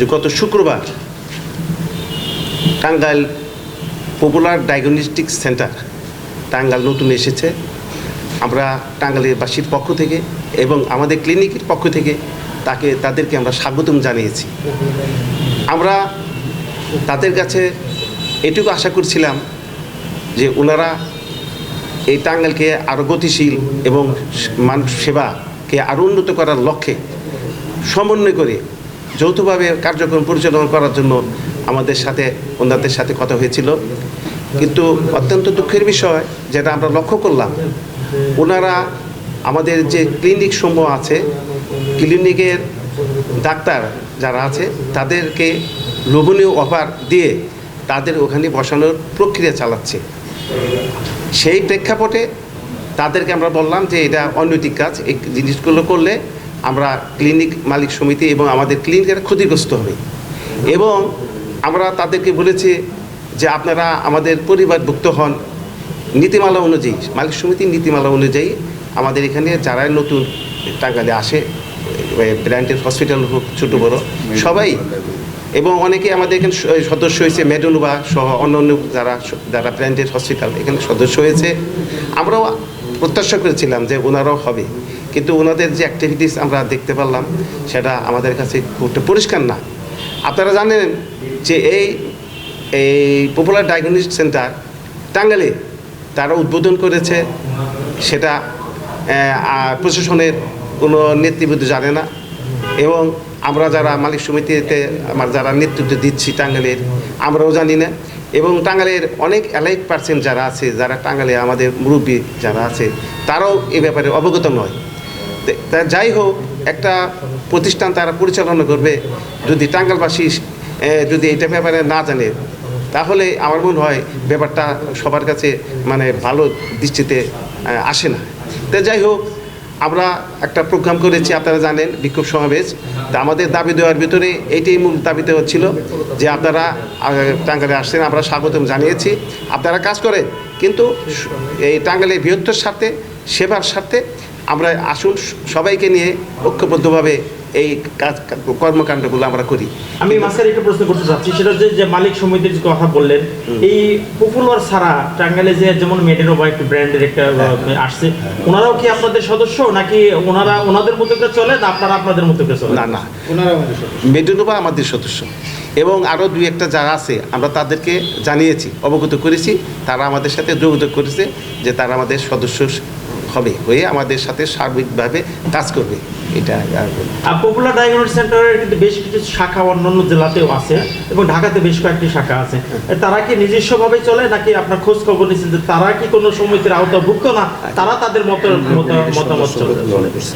যে গত শুক্রবার Tangail popular diagnostic centre Tangail নতুন এসেছে। আমরা টাঙ্গাইলের বাসীর পক্ষ থেকে এবং আমাদের ক্লিনিকের পক্ষ থেকে তাকে, তাদেরকে আমরা স্বাগতম জানিয়েছি। আমরা তাদের কাছে এটুকু আশা করছিলাম যে ওনারা এই টাঙ্গাইলকে আরও গতিশীল এবং মানুষ সেবাকে আরও উন্নত করার লক্ষ্যে সমন্বয় করে যৌথভাবে কার্যক্রম পরিচালনা করার জন্য আমাদের সাথে, ওনাদের সাথে কথা হয়েছিল। কিন্তু অত্যন্ত দুঃখের বিষয় যেটা আমরা লক্ষ্য করলাম, ওনারা আমাদের যে ক্লিনিক সমূহ আছে ক্লিনিকের ডাক্তার যারা আছে, তাদেরকে লোভনীয় অফার দিয়ে তাদের ওখানে বসানোর প্রক্রিয়া চালাচ্ছে। সেই প্রেক্ষাপটে তাদেরকে আমরা বললাম যে এটা অনৈতিক কাজ, এই জিনিসগুলো করলে আমরা ক্লিনিক মালিক সমিতি এবং আমাদের ক্লিনিকের ক্ষতিগ্রস্ত হবে। এবং আমরা তাদেরকে বলেছি যে আপনারা আমাদের পরিবারভুক্ত হন। নীতিমালা অনুযায়ী, মালিক সমিতির নীতিমালা অনুযায়ী আমাদের এখানে যারা নতুন টাঙ্গালে আসে ব্র্যান্ডের হসপিটাল হোক, ছোটো বড়, সবাই এবং অনেকে আমাদের এখানে সদস্য হয়েছে মেডুনুবা সহ অন্য অন্য যারা যারা ব্র্যান্ডেড হসপিটাল এখানে সদস্য হয়েছে। আমরাও প্রত্যাশা করেছিলাম যে ওনারাও হবে। কিন্তু ওনাদের যে অ্যাক্টিভিটিস আমরা দেখতে পারলাম, সেটা আমাদের কাছে খুব পরিষ্কার না। আপনারা জানেন যে এই এই পপুলার ডায়াগনস্টিক সেন্টার টাঙ্গালে তারা উদ্বোধন করেছে, সেটা প্রশাসনের কোনো নেতৃবৃন্দ জানে না। এবং আমরা যারা মালিক সমিতিতে, আমার যারা নেতৃত্ব দিচ্ছি টাঙ্গালের আমরাও জানি না। এবং টাঙ্গালের অনেক অ্যালাইট পার্সেন্ট যারা আছে, যারা টাঙ্গালে আমাদের মুরব্বী যারা আছে, তারাও এ ব্যাপারে অবগত নয়। তে- যাই হোক, একটা প্রতিষ্ঠান তারা পরিচালনা করবে, যদি টাঙ্গালবাসী যদি এটা ব্যাপারে না জানে, তাহলে আমার মনে হয় ব্যাপারটা সবার কাছে মানে ভালো দৃষ্টিতে আসে না। তো যাই হোক, আমরা একটা প্রোগ্রাম করেছি, আপনারা জানেন, বিক্ষোভ সমাবেশ। তা আমাদের দাবি দেওয়ার ভিতরে এইটাই মূল দাবি দেওয়া ছিল, যে আপনারা টাঙ্গালে আসছেন, আমরা স্বাগতম জানিয়েছি। আপনারা কাজ করেন, কিন্তু এই টাঙ্গালের বৃহত্তর স্বার্থে, সেবার স্বার্থে আমরা আসুন সবাইকে নিয়ে ঐক্যবদ্ধভাবে এই কাজ কর্মকাণ্ডগুলো আমরা করি। আমি মাসের একটা প্রশ্ন করতে চাচ্ছি সেটা হচ্ছে যে মালিক সমিতির কথা বললেন এই পপুলার ছাড়া টাঙ্গাইলে যে যেমন মেডেনো বা একটি ব্র্যান্ডের একটা আসছে ওনারাও কি আপনাদের সদস্য নাকি ওনারা ওনাদের মতো করে চলে না আপনারা আপনাদের মতো করে চলে না না। ওনারা মেডুনোবা আমাদের সদস্য। এবং আরও দুই একটা যারা আছে আমরা তাদেরকে জানিয়েছি অবগত করেছি তারা আমাদের সাথে যোগাযোগ করেছে যে তারা আমাদের সদস্য হবে হয়ে আমাদের সাথে সার্বিকভাবে কাজ করবে। এটা পপুলার ডায়াগনস্টিক সেন্টারের কিন্তু বেশ কিছু শাখা অন্যান্য জেলাতেও আছে এবং ঢাকাতে বেশ কয়েকটি শাখা আছে। তারা কি নিজস্বভাবে চলে নাকি আপনার খোঁজ খবর নিচ্ছেন যে তারা কি কোনো সমিতির আওতাভুক্ত না? তারা তাদের মত মত- মতামত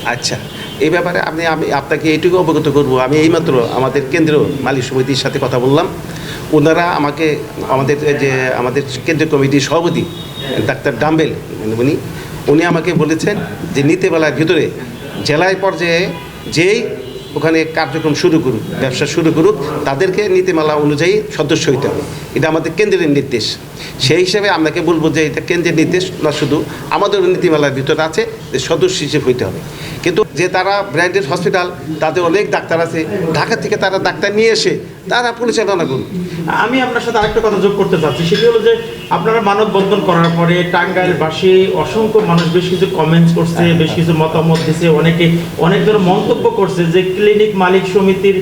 আচ্ছা এই ব্যাপারে আপনি আমি আপনাকে এইটুকু অবগত করব। আমি এইমাত্র আমাদের কেন্দ্র মালিক সমিতির সাথে কথা বললাম। ওনারা আমাকে আমাদের যে আমাদের কেন্দ্রীয় কমিটির সভাপতি ডাক্তার ডাম্বেল উনি উনি আমাকে বলেছেন যে নীতিবেলার ভিতরে জেলায় পর্যায়ে যেই ওখানে কার্যক্রম শুরু করুক, ব্যবসা শুরু করুক, তাদেরকে নীতিমালা অনুযায়ী সদস্য হইতে হবে। এটা আমাদের কেন্দ্রের নির্দেশ। সেই হিসেবে আপনাকে বলব যে এটা কেন্দ্রের নির্দেশ না, শুধু আমাদের নীতিমালার ভিতরে আছে যে সদস্য হিসেবে হইতে হবে। কিন্তু যে তারা ব্র্যান্ডেড হসপিটাল তাদের অনেক ডাক্তার আছে ঢাকা থেকে তারা ডাক্তার নিয়ে এসে তারা পরিচালনা করুন। আমি আপনার সাথে আরেকটা কথা যোগ করতে চাচ্ছি সেটি হলো যে আপনারা মানববন্ধন করার পরে টাঙ্গাইলবাসী অসংখ্য মানুষ বেশ কিছু কমেন্টস করছে বেশ কিছু মতামত দিছে অনেকে অনেক ধরনের মন্তব্য করছে যে ক্লিনিক মালিক সমিতির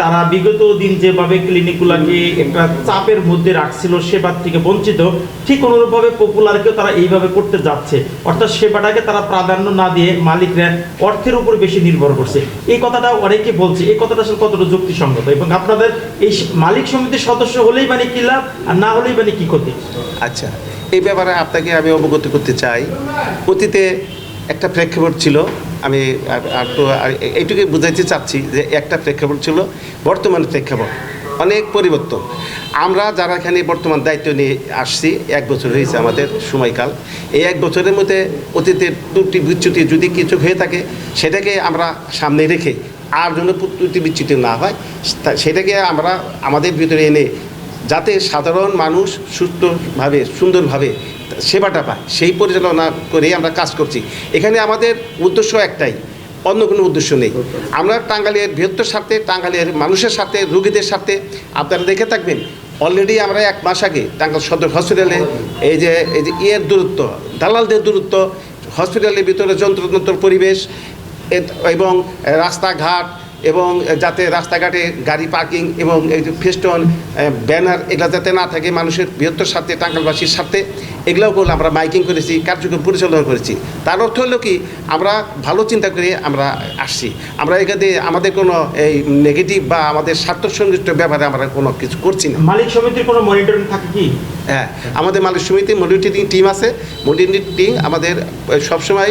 তারা বিগত দিন যেভাবে ক্লিনিকগুলোকে একটা চাপের মধ্যে রাখছিল সেবার থেকে বঞ্চিত ঠিক অনুরূপভাবে পপুলারকেও তারা এইভাবে করতে যাচ্ছে। অর্থাৎ সেবাটাকে তারা প্রাধান্য না দিয়ে মালিকরা অর্থের উপর বেশি নির্ভর করছে। এই কথাটা অনেকে বলছে, এই কথাটা আসলে কতটা যুক্তিসঙ্গত? এবং আপনাদের এই মালিক সমিতির সদস্য হলেই মানে কি লাভ, আর না হলেই মানে কি ক্ষতি? আচ্ছা এই ব্যাপারে আপনাকে আমি অবগত করতে চাই। অতীতে একটা প্রেক্ষাপট ছিল, আমি একটু এইটুকু বুঝাইতে চাচ্ছি যে একটা প্রেক্ষাপট ছিল, বর্তমান প্রেক্ষাপট। অনেক পরিবর্তন। আমরা যারা এখানে বর্তমান দায়িত্ব নিয়ে আসছি, এক বছর হয়েছে আমাদের সময়কাল। এই এক বছরের মধ্যে অতীতের ত্রুটি বিচ্যুতি যদি কিছু হয়ে থাকে, সেটাকে আমরা সামনে রেখে আর যেন ত্রুটি বিচ্যুতি না হয় সেটাকে আমরা আমাদের ভিতরে এনে যাতে সাধারণ মানুষ সুস্থভাবে, সুন্দরভাবে সেবাটা পায়। সেই পরিচালনা করেই আমরা কাজ করছি। এখানে আমাদের উদ্দেশ্য একটাই অন্য কোনো উদ্দেশ্য নেই। আমরা টাঙ্গালিয়ার বৃহত্তর স্বার্থে টাঙ্গালিয়ার মানুষের সাথে রুগীদের সাথে আপনারা দেখে থাকবেন। অলরেডি আমরা এক মাস আগে টাঙ্গাল সদর হসপিটালে এই যে এই যে ইয়ের দূরত্ব, দালালদের দূরত্ব হসপিটালের ভিতরে যন্ত্রতন্ত্র পরিবেশ এবং রাস্তাঘাট এবং যাতে রাস্তাঘাটে গাড়ি পার্কিং এবং এই যে ফেস্টন ব্যানার এগুলো যাতে না থাকে মানুষের বৃহত্তর স্বার্থে টাঙ্গালবাসীর স্বার্থে এগুলোও করলে আমরা মাইকিং করেছি কার্যক্রম পরিচালনা করেছি। তার অর্থ হলো কি আমরা ভালো চিন্তা করে আমরা আসছি। আমরা এখানে আমাদের কোনো এই নেগেটিভ বা আমাদের স্বার্থ সংশ্লিষ্ট ব্যাপারে আমরা কোনো কিছু করছি না। মালিক সমিতির কোনো মনিটরিং থাকে কি? হ্যাঁ আমাদের মালিক সমিতি মনিটরিং টিম আছে। মনিটরিং টিম আমাদের সবসময়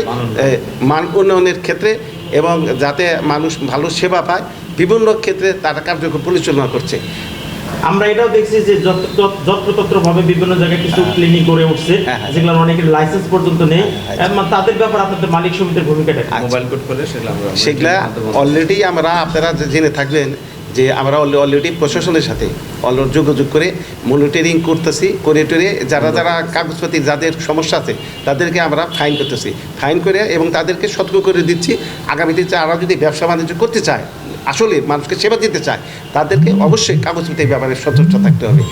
মান উন্নয়নের ক্ষেত্রে এবং যাতে মানুষ ভালো সেবা পায় বিভিন্ন ক্ষেত্রে তারা কার্যক্রম পরিচালনা করছে। আমরা এটাও দেখছি যে যত্রতত্র ভাবে বিভিন্ন জায়গায় কিছু ক্লিনিক গড়ে উঠছে হ্যাঁ, হ্যাঁ। যেগুলো অনেকের লাইসেন্স পর্যন্ত নেই। হ্যাঁ, হ্যাঁ। এবং তাদের ব্যাপারে আপনাদের মালিক সমিতির ভূমিকাটা মোবাইল কোড করে সেগুলো আমরা সেগুলা অলরেডি আমরা আপনারা জেনে থাকবেন যে আমরা অলরেডি প্রশাসনের সাথে অলরেডি যোগাযোগ করে মনিটরিং করতেছি করে টরে যারা যারা কাগজপাতি যাদের সমস্যা আছে তাদেরকে আমরা ফাইন করতেছি। ফাইন করে এবং তাদেরকে সতর্ক করে দিচ্ছি। আগামীতে যারা যদি ব্যবসা বাণিজ্য করতে চায় আসলে মানুষকে সেবা দিতে চায় তাদেরকে অবশ্যই কাগজপাতির ব্যাপারে সচেষ্ট থাকতে হবে।